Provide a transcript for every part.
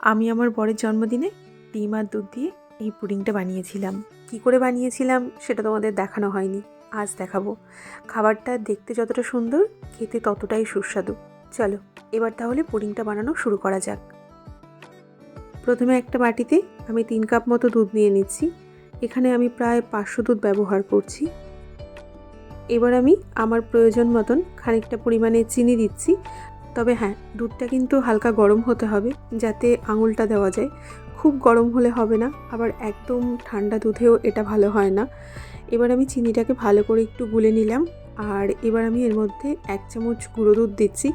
আমি আমার বরের জন্মদিনে ডিম আর দুধ দিয়ে এই পুডিংটা বানিয়েছিলাম। কি করে বানিয়েছিলাম সেটা তোমাদের দেখানো হয়নি। আজ দেখাবো। খাবারটা দেখতে যতটা সুন্দর, খেতে ততটাই সুস্বাদু। চলো, এবার তাহলে পুডিংটা বানানো শুরু করা যাক। প্রথমে একটা বাটিতে আমি তিন কাপ মতো দুধ নিয়ে নিচ্ছি। এখানে আমি প্রায় পাঁচশো দুধ ব্যবহার করছি। এবার আমি আমার প্রয়োজন মতন খানিকটা পরিমাণে চিনি দিচ্ছি। তবে হ্যাঁ দুধটা কিন্তু হালকা গরম হতে হবে যাতে আঙুলটা দেওয়া যায়। খুব গরম হলে হবে না, আবার একদম ঠান্ডা দুধেও এটা ভালো হয় না। এবার আমি চিনিটাকে ভালো করে একটু গুলে নিলাম আর এবার আমি এর মধ্যে এক চামচ গুঁড়ো দুধ দিচ্ছি।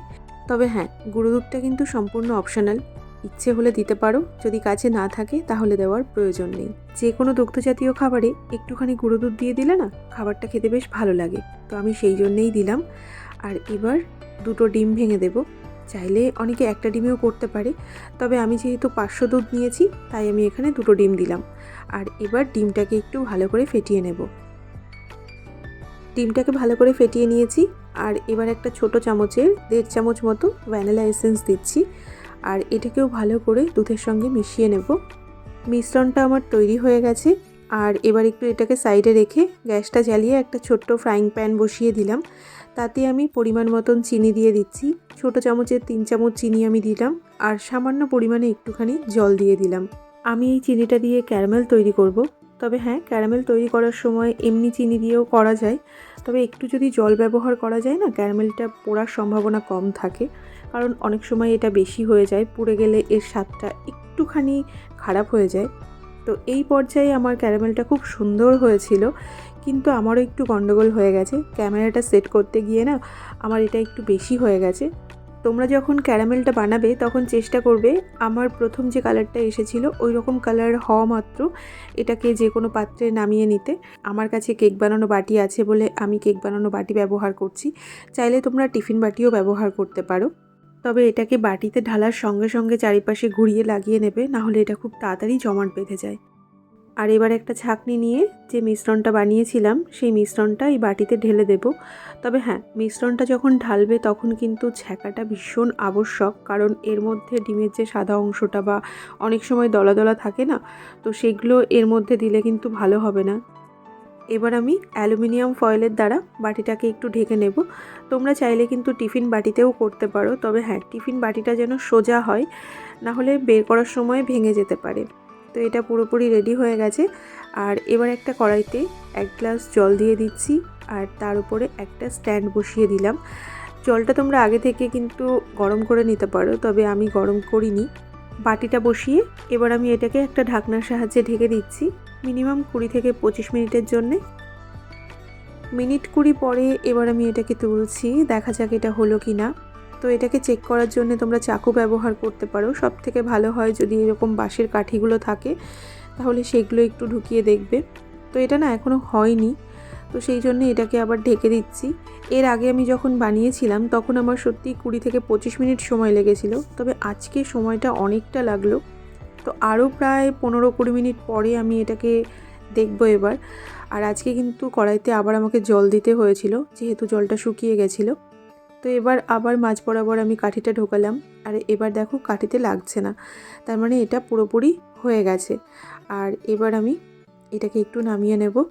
তবে হ্যাঁ গুঁড়ো দুধটা কিন্তু সম্পূর্ণ অপশনাল। ইচ্ছে হলে দিতে পারো, যদি কাছে না থাকে তাহলে দেওয়ার প্রয়োজন নেই। যে কোনো দুগ্ধজাতীয় খাবারে একটুখানি গুঁড়ো দুধ দিয়ে দিলে না, খাবারটা খেতে বেশ ভালো লাগে। তো আমি সেই জন্যেই দিলাম। আর এবার দুটো ডিম ভেঙে দেব। চাইলে অনেকে একটা ডিমেও করতে পারে। তবে আমি যেহেতু পাঁচশো দুধ নিয়েছি, তাই আমি এখানে দুটো ডিম দিলাম। আর এবার ডিমটাকে একটু ভালো করে ফেটিয়ে নেব। ডিমটাকে ভালো করে ফেটিয়ে নিয়েছি। আর এবার একটা ছোট চামচের, দেড় চামচ মতো ভ্যানিলা এসেন্স দিচ্ছি। আর এটাকেও ভালো করে দুধের সঙ্গে মিশিয়ে নেব। মিশ্রণটা আমার তৈরি হয়ে গেছে। আর এবার একটু এটাকে সাইডে রেখে গ্যাসটা জ্বালিয়ে একটা ছোট্ট ফ্রাইং প্যান বসিয়ে দিলাম। তাতে আমি পরিমাণ মতন চিনি দিয়ে দিচ্ছি। ছোট চামচের তিন চামচ চিনি আমি দিলাম আর সামান্য পরিমাণে একটুখানি জল দিয়ে দিলাম। আমি এই চিনিটা দিয়ে ক্যারামেল তৈরি করব। তবে হ্যাঁ ক্যারামেল তৈরি করার সময় এমনি চিনি দিয়েও করা যায়। তবে একটু যদি জল ব্যবহার করা যায় না ক্যারামেলটা পোড়ার সম্ভাবনা কম থাকে। কারণ অনেক সময় এটা বেশি হয়ে যায়, পুড়ে গেলে এর স্বাদটা একটুখানি খারাপ হয়ে যায়। তো এই পর্যায়ে আমার ক্যারামেলটা খুব সুন্দর হয়েছিল, কিন্তু আমারও একটু গন্ডগোল হয়ে গেছে। ক্যামেরাটা সেট করতে গিয়ে না আমার এটা একটু বেশি হয়ে গেছে। তোমরা যখন ক্যারামেলটা বানাবে তখন চেষ্টা করবে, আমার প্রথম যে কালারটা এসেছিল ওই রকম কালার হওয়া মাত্র এটাকে যে কোনো পাত্রে নামিয়ে নিতে। আমার কাছে কেক বানানো বাটি আছে বলে আমি কেক বানানো বাটি ব্যবহার করছি। চাইলে তোমরা টিফিন বাটিও ব্যবহার করতে পারো। তবে এটাকে বাটিতে ঢালার সঙ্গে সঙ্গে চারিপাশে ঘুরিয়ে লাগিয়ে নেবে নাহলে এটা খুব তাড়াতাড়ি জমাট বেঁধে যায়। আর এবার একটা ছাঁকনি নিয়ে যে মিশ্রণটা বানিয়েছিলাম, সেই মিশ্রণটা এই বাটিতে ঢেলে দেব। তবে হ্যাঁ মিশ্রণটা যখন ঢালবে তখন কিন্তু ছ্যাঁকাটা ভীষণ আবশ্যক, কারণ এর মধ্যে ডিমের যে সাদা অংশটা বা অনেক সময় দলা দলা থাকে না, তো সেগুলো এর মধ্যে দিলে কিন্তু ভালো হবে না। এবার আমি অ্যালুমিনিয়াম ফয়েলের দ্বারা বাটিটাকে একটু ঢেকে নেব। তোমরা চাইলে কিন্তু টিফিন বাটিতেও করতে পারো, তবে হ্যাঁ টিফিন বাটিটা যেন সোজা হয়, না হলে বের করার সময় ভেঙে যেতে পারে। তো এটা পুরোপুরি রেডি হয়ে গেছে। আর এবার একটা কড়াইতে এক গ্লাস জল দিয়ে দিচ্ছি, আর তার উপরে একটা স্ট্যান্ড বসিয়ে দিলাম। জলটা তোমরা আগে থেকে কিন্তু গরম করে নিতে পারো, তবে আমি গরম করিনি। বাটিটা বসিয়ে এবার আমি এটাকে একটা ঢাকনার সাহায্যে ঢেকে দিচ্ছি মিনিমাম কুড়ি থেকে পঁচিশ মিনিটের জন্যে। মিনিট কুড়ি পরে এবার আমি এটাকে তুলছি, দেখা যাক এটা হলো কি না তো এটাকে চেক করার জন্য তোমরা চাকু ব্যবহার করতে পারো। সব থেকে ভালো হয় যদি এরকম বাঁশের কাঠিগুলো থাকে, তাহলে সেগুলো একটু ঢুকিয়ে দেখবে। তো এটা না এখনও হয়নি। তো সেই জন্য এটাকে আবার ঢেকে দিচ্ছি। এর আগে আমি যখন বানিয়েছিলাম, তখন আমার সত্যি কুড়ি থেকে পঁচিশ মিনিট সময় লেগেছিল। তবে আজকে সময়টা অনেকটা লাগল। তো আরও প্রায় পনেরো কুড়ি মিনিট পরে আমি এটাকে দেখব এবার। আর আজকে কিন্তু কড়াইতে আবার আমাকে জল দিতে হয়েছিল, যেহেতু জলটা শুকিয়ে গেছিল। তো এবার আবার মাছ বরাবর আমি কাঠিটা ঢোকালাম। আর এবার দেখো কাঠিতে লাগছে না। তার মানে এটা পুরোপুরি হয়ে গেছে। আর এবার আমি এটাকে একটু নামিয়ে নেব।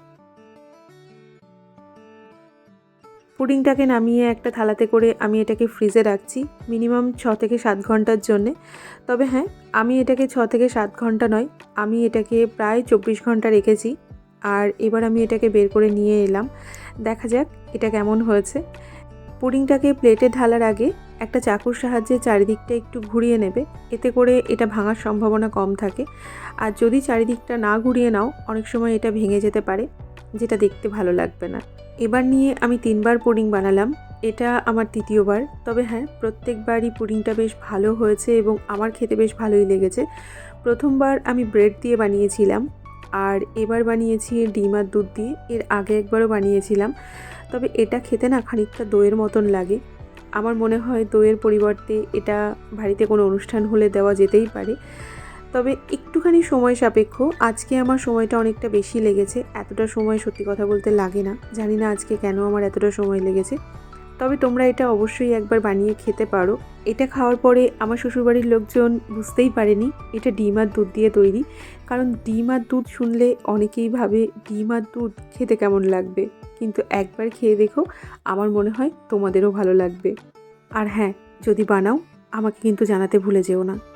পুডিংটাকে নামিয়ে একটা থালাতে করে আমি এটাকে ফ্রিজে রাখছি মিনিমাম ছ থেকে সাত ঘণ্টার জন্যে। তবে হ্যাঁ আমি এটাকে ছ থেকে সাত ঘণ্টা নয়, আমি এটাকে প্রায় চব্বিশ ঘণ্টা রেখেছি। আর এবার আমি এটাকে বের করে নিয়ে এলাম। দেখা যাক এটা কেমন হয়েছে। পুডিংটাকে প্লেটে ঢালার আগে একটা চাকুর সাহায্যে চারিদিকটা একটু ঘুরিয়ে নেবে। এতে করে এটা ভাঙার সম্ভাবনা কম থাকে। আর যদি চারিদিকটা না ঘুরিয়ে নাও, অনেক সময় এটা ভেঙে যেতে পারে। যেটা দেখতে ভালো লাগবে না। এবার নিয়ে আমি তিনবার পুডিং বানালাম। এটা আমার তৃতীয়বার। তবে হ্যাঁ প্রত্যেকবারই পুডিংটা বেশ ভালো হয়েছে এবং আমার খেতে বেশ ভালোই লেগেছে। প্রথমবার আমি ব্রেড দিয়ে বানিয়েছিলাম আর এবার বানিয়েছি ডিম আর দুধ দিয়ে। এর আগে একবারও বানিয়েছিলাম। তবে এটা খেতে না খানিকটা দইয়ের মতন লাগে। আমার মনে হয় দইয়ের পরিবর্তে এটা বাড়িতে কোনো অনুষ্ঠান হলে দেওয়া যেতেই পারে। তবে একটুখানি সময় সাপেক্ষ। আজকে আমার সময়টা অনেকটা বেশি লেগেছে। এতটা সময় সত্যি কথা বলতে লাগে না। জানি না আজকে কেন আমার এতটা সময় লেগেছে। তবে তোমরা এটা অবশ্যই একবার বানিয়ে খেতে পারো। এটা খাওয়ার পরে আমার শ্বশুরবাড়ির লোকজন বুঝতেই পারেনি, এটা ডিম আর দুধ দিয়ে তৈরি। কারণ ডিম আর দুধ শুনলে অনেকেই ভাবে ডিম আর দুধ খেতে কেমন লাগবে। কিন্তু একবার খেয়ে দেখো, আমার মনে হয় তোমাদেরও ভালো লাগবে। আর হ্যাঁ যদি বানাও, আমাকে কিন্তু জানাতে ভুলে যেও না।